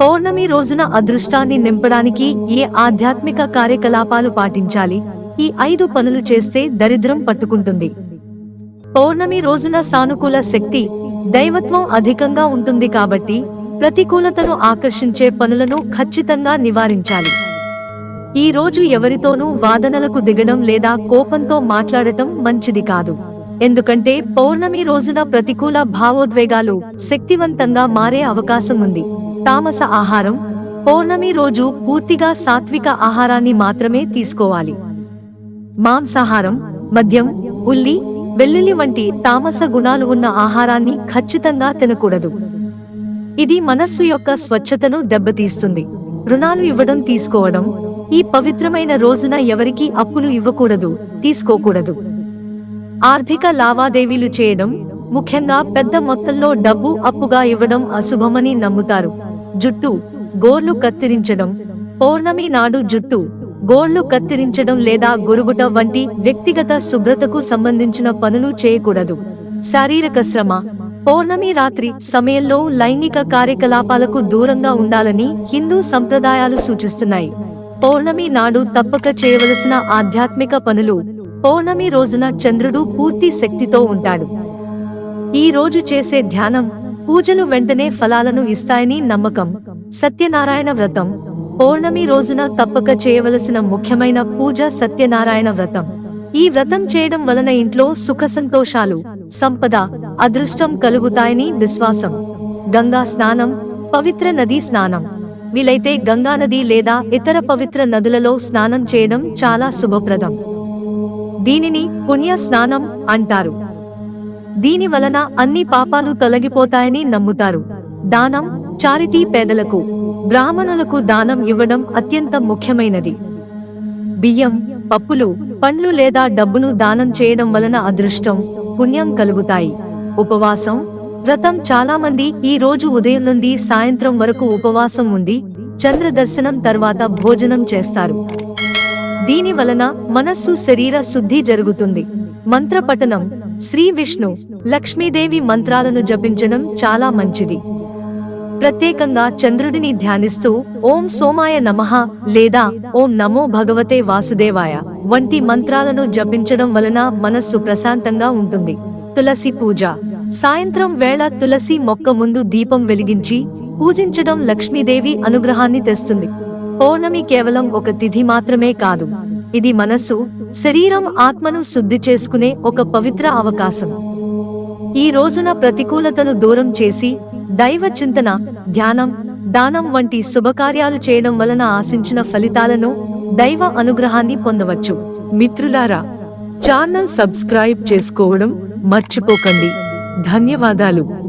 పౌర్ణమి రోజున అదృష్టాన్ని నింపడానికి ఏ ఆధ్యాత్మిక కార్యకలాపాలు పాటించాలి? ఈ ఐదు పనులు చేస్తే దరిద్రం పట్టుకుంటుంది. పౌర్ణమి రోజున సానుకూల శక్తి దైవత్వం అధికంగా ఉంటుంది కాబట్టి ప్రతికూలతను ఆకర్షించే పనులను ఖచ్చితంగా నివారించాలి. ఈ రోజు ఎవరితోనూ వాదనలకు దిగడం లేదా కోపంతో మాట్లాడటం మంచిది కాదు. ఎందుకంటే పౌర్ణమి రోజున ప్రతికూల భావోద్వేగాలు శక్తివంతంగా మారే అవకాశం ఉంది. తామస ఆహారం పౌర్ణమి రోజు పూర్తిగా సాత్విక ఆహారాన్ని మాత్రమే తీసుకోవాలి. మాంసాహారం మద్యం ఉల్లి వెల్లుల్లి వంటి తామస గుణాలు ఉన్న ఆహారాన్ని ఖచ్చితంగా తినకూడదు. ఇది మనస్సు యొక్క స్వచ్ఛతను దెబ్బతీస్తుంది. రుణాలు ఇవ్వడం తీసుకోవడం ఈ పవిత్రమైన రోజున ఎవరికీ అప్పులు ఇవ్వకూడదు తీసుకోకూడదు. ఆర్థిక లావాదేవీలు చేయడం ముఖ్యంగా పెద్ద మొత్తంలో డబ్బు అప్పుగా ఇవ్వడం అశుభమని నమ్ముతారు. జుట్టు గోర్లు కత్తిరించడం. పౌర్ణమి నాడు జుట్టు గోళ్ళు కత్తిరించడం లేదా గొరుగుట వంటి వ్యక్తిగత శుభ్రతకు సంబంధించిన పనులు చేయకూడదు. శారీరక శ్రమ. పౌర్ణమి రాత్రి సమయంలో లైంగిక కార్యకలాపాలకు దూరంగా ఉండాలని హిందూ సంప్రదాయాలు సూచిస్తున్నాయి. పౌర్ణమి నాడు తప్పక చేయవలసిన ఆధ్యాత్మిక పనులు. పౌర్ణమి రోజున చంద్రుడు పూర్తి శక్తితో ఉంటాడు. ఈ రోజు చేసే ధ్యానం పూజలు వెంటనే ఫలాలను ఇస్తాయని నమ్మకం. సత్యనారాయణ వ్రతం. పౌర్ణమి రోజున తప్పక చేయవలసిన ముఖ్యమైన పూజ సత్యనారాయణ వ్రతం. ఈ వ్రతం చేయడం వలన ఇంట్లో సుఖ సంతోషాలు సంపద అదృష్టం కలుగుతాయని విశ్వాసం. గంగా స్నానం పవిత్ర నదీ స్నానం. వీలైతే గంగా నది లేదా ఇతర పవిత్ర నదులలో స్నానం చేయడం చాలా శుభప్రదం. దీనిని పుణ్య స్నానం అంటారు. దీని వలన అన్ని పాపాలు తొలగిపోతాయని నమ్ముతారు. దానం చారిటీ పేదలకు బ్రాహ్మణులకు దానం ఇవ్వడం అత్యంత ముఖ్యమైనది. బియ్యం పప్పులు పండ్లు లేదా డబ్బును దానం చేయడం వలన అదృష్టం పుణ్యం కలుగుతాయి. ఉపవాసం వ్రతం చాలా మంది ఈ రోజు ఉదయం నుండి సాయంత్రం వరకు ఉపవాసం ఉండి చంద్ర దర్శనం తర్వాత భోజనం చేస్తారు. దీని వలన మనస్సు శరీర శుద్ధి జరుగుతుంది. మంత్రపఠనం. శ్రీ విష్ణు లక్ష్మీదేవి మంత్రాలను జపించడం చాలా మంచిది. ప్రత్యేకంగా చంద్రుడిని ధ్యానిస్తూ ఓం సోమాయ నమః లేదా ఓం నమో భగవతే వాసుదేవాయ వంటి మంత్రాలను జపించడం వలన మనస్సు ప్రశాంతంగా ఉంటుంది. తులసి పూజ. సాయంత్రం వేళ తులసి మొక్క ముందు దీపం వెలిగించి పూజించడం లక్ష్మీదేవి అనుగ్రహాన్ని తెస్తుంది. పౌర్ణమి కేవలం ఒక తిథి మాత్రమే కాదు. ఇది మనస్సు శరీరం ఆత్మను శుద్ధి చేసుకునే ఒక పవిత్ర అవకాశం. ఈ రోజున ప్రతికూలతను దూరం చేసి దైవ చింతన ధ్యానం దానం వంటి శుభకార్యాలు చేయడం వలన ఆశించిన ఫలితాలను దైవ అనుగ్రహాన్ని పొందవచ్చు. మిత్రులారా ఛానల్ సబ్స్క్రైబ్ చేసుకోవడం మర్చిపోకండి. ధన్యవాదాలు.